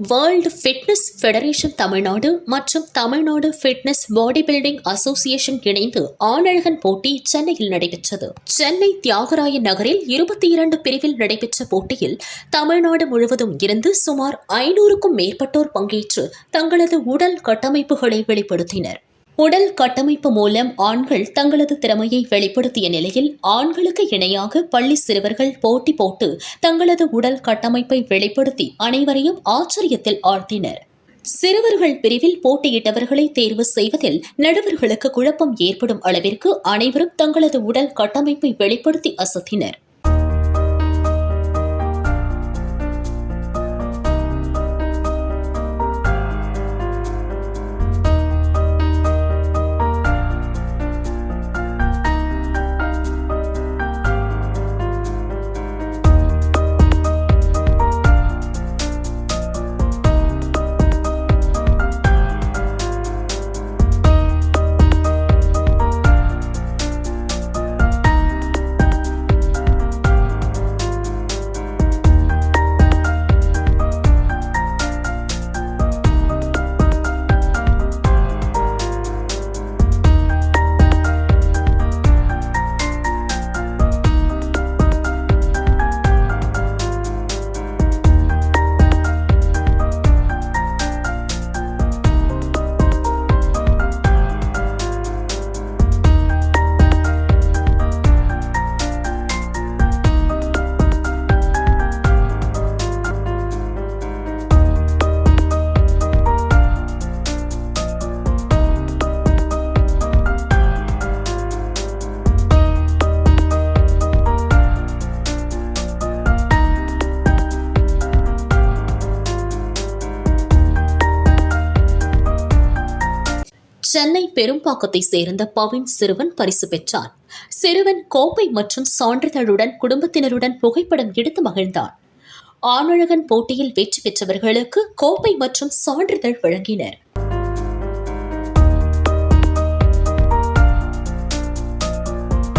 World fitness federation Tamil Nadu மற்றும் Tamil Nadu fitness body building association இணைந்து ஆணழகன் போட்டி சென்னையில் நடைபெற்றது. சென்னை தியாகராய நகரில் இருபத்தி இரண்டு பிரிவில் நடைபெற்ற போட்டியில் தமிழ்நாடு முழுவதும் இருந்து சுமார் ஐநூறுக்கும் மேற்பட்டோர் பங்கேற்று தங்களது உடல் கட்டமைப்புகளை வெளிப்படுத்தினர். உடல் கட்டமைப்பு மூலம் ஆண்கள் தங்களது திறமையை வெளிப்படுத்திய நிலையில் ஆண்களுக்கு இணையாக பள்ளி சிறுவர்கள் போட்டி போட்டு தங்களது உடல் கட்டமைப்பை வெளிப்படுத்தி அனைவரையும் ஆச்சரியத்தில் ஆழ்த்தினர். சிறுவர்கள் பிரிவில் போட்டியிட்டவர்களை தேர்வு செய்வதில் நடுவர்களுக்கு குழப்பம் ஏற்படும் அளவிற்கு அனைவரும் தங்களது உடல் கட்டமைப்பை வெளிப்படுத்தி அசத்தினர். சென்னை பெரும்பாக்கத்தை சேர்ந்த பவின் சிறுவன் பரிசு பெற்றான் சிறுவன் கோப்பை மற்றும் சான்றிதழுடன் குடும்பத்தினருடன் புகைப்படம் எடுத்து மகிழ்ந்தான் ஆணழகன் போட்டியில் வெற்றி பெற்றவர்களுக்கு கோப்பை மற்றும் சான்றிதழ் வழங்கினர்.